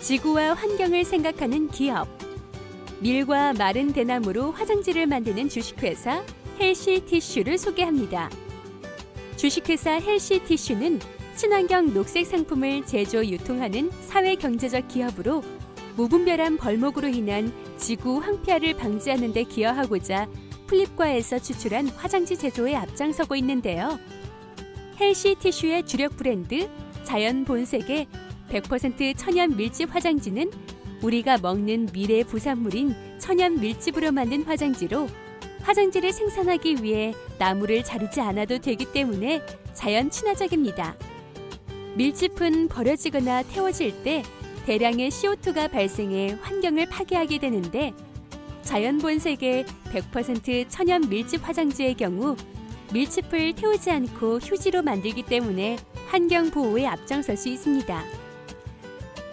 지구와 환경을 생각하는 기업. 밀과 마른 대나무로 화장지를 만드는 주식회사 헬시 티슈를 소개합니다. 주식회사 헬시 티슈는 친환경 녹색 상품을 제조 유통하는 사회 경제적 기업으로 무분별한 벌목으로 인한 지구 황폐화를 방지하는 데 기여하고자 플립과에서 추출한 화장지 제조에 앞장서고 있는데요. 헬시 티슈의 주력 브랜드 자연 본색의 100% 천연 밀집 화장지는 우리가 먹는 미래 부산물인 천연 밀집으로 만든 화장지로 화장지를 생산하기 위해 나무를 자르지 않아도 되기 때문에 자연 친화적입니다. 밀집은 버려지거나 태워질 때 대량의 CO2가 발생해 환경을 파괴하게 되는데 자연 본색의 100% 천연 밀집 화장지의 경우 밀집을 태우지 않고 휴지로 만들기 때문에 환경 보호에 앞장설 수 있습니다.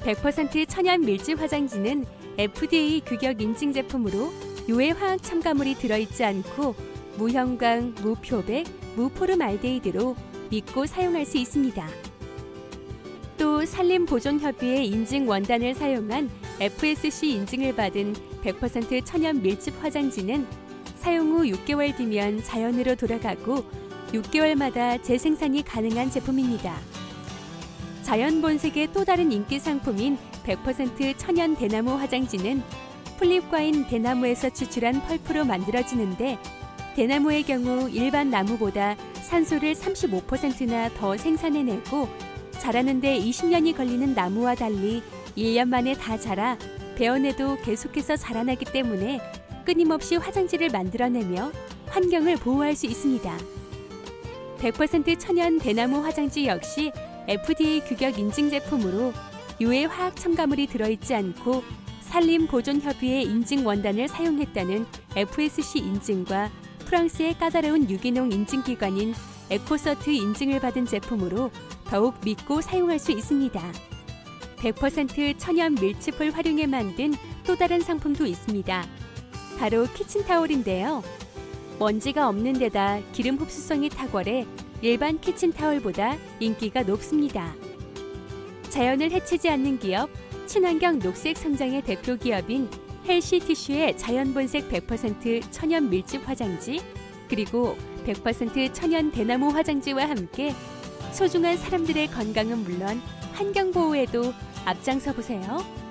100% 천연 밀집 화장지는 FDA 규격 인증 제품으로 유해 화학 첨가물이 들어있지 않고 무형광, 무표백, 무포름알데히드로 믿고 사용할 수 있습니다. 또 산림보존협의회 인증 원단을 사용한 FSC 인증을 받은 100% 천연 밀집 화장지는 사용 후 6개월 뒤면 자연으로 돌아가고 6개월마다 재생산이 가능한 제품입니다. 자연 본색의 또 다른 인기 상품인 100% 천연 대나무 화장지는 플립과인 대나무에서 추출한 펄프로 만들어지는데 대나무의 경우 일반 나무보다 산소를 35%나 더 생산해내고 자라는데 20년이 걸리는 나무와 달리 1년 만에 다 자라 베어내도 계속해서 자라나기 때문에 끊임없이 화장지를 만들어내며 환경을 보호할 수 있습니다. 100% 천연 대나무 화장지 역시 FDA 규격 인증 제품으로 유해 화학 첨가물이 들어있지 않고 산림 보존 협의회 인증 원단을 사용했다는 FSC 인증과 프랑스의 까다로운 유기농 인증 기관인 에코서트 인증을 받은 제품으로 더욱 믿고 사용할 수 있습니다. 100% 천연 밀짚을 활용해 만든 또 다른 상품도 있습니다. 바로 키친타올인데요. 먼지가 없는 데다 기름 흡수성이 탁월해 일반 키친타올보다 인기가 높습니다. 자연을 해치지 않는 기업, 친환경 녹색 성장의 대표 기업인 헬시 티슈의 자연 본색 100% 천연 밀집 화장지, 그리고 100% 천연 대나무 화장지와 함께 소중한 사람들의 건강은 물론 환경 보호에도 앞장서 보세요.